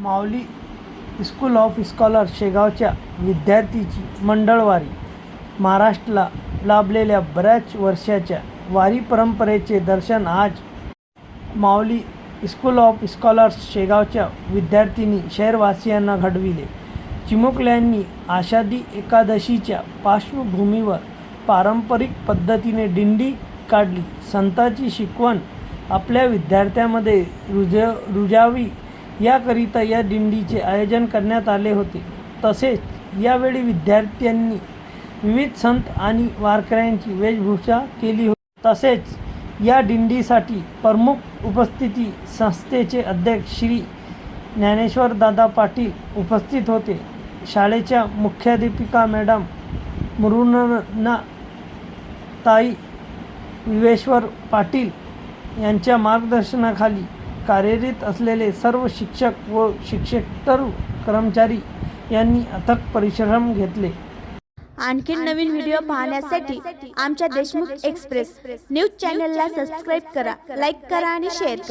Mauli school of scholar शेगावच्या विद्यार्थीची मंडळवारी महाराष्ट्राला लाभलेल्या बऱ्याच वर्षाच्या वारी परंपरेचे दर्शन आज माऊली स्कूल ऑफ स्कॉलर्स शेगावच्या विद्यार्थिनी शहरवासियांना घडविले. चिमुकल्यांनी आषाढी एकादशीच्या पार्श्वभूमीवर पारंपरिक पद्धतीने दिंडी काढली. संतांची शिकवण आपल्या विद्यार्थ्यामध्ये रुज रुजावी याकरिता या दिंडीचे आयोजन करण्यात आले होते. तसेच यावेळी विद्यार्थ्यांनी विविध संत आणि वारकऱ्यांची वेशभूषा केली होती. तसेच या दिंडीसाठी प्रमुख उपस्थिती संस्थेचे अध्यक्ष श्री ज्ञानेश्वर दादा पाटील उपस्थित होते. शाळेच्या मुख्याध्यापिका मॅडम मृणना ताई विवेश्वर पाटील यांच्या मार्गदर्शनाखाली कार्यरत असलेले सर्व शिक्षक व शिक्षकेतर कर्मचारी यांनी अथक परिश्रम घेतले. आणखीन नवीन व्हिडिओ पाहण्यासाठी आमच्या देशमुख एक्सप्रेस न्यूज चॅनलला सबस्क्राईब करा लाईक करा आणि शेअर करा.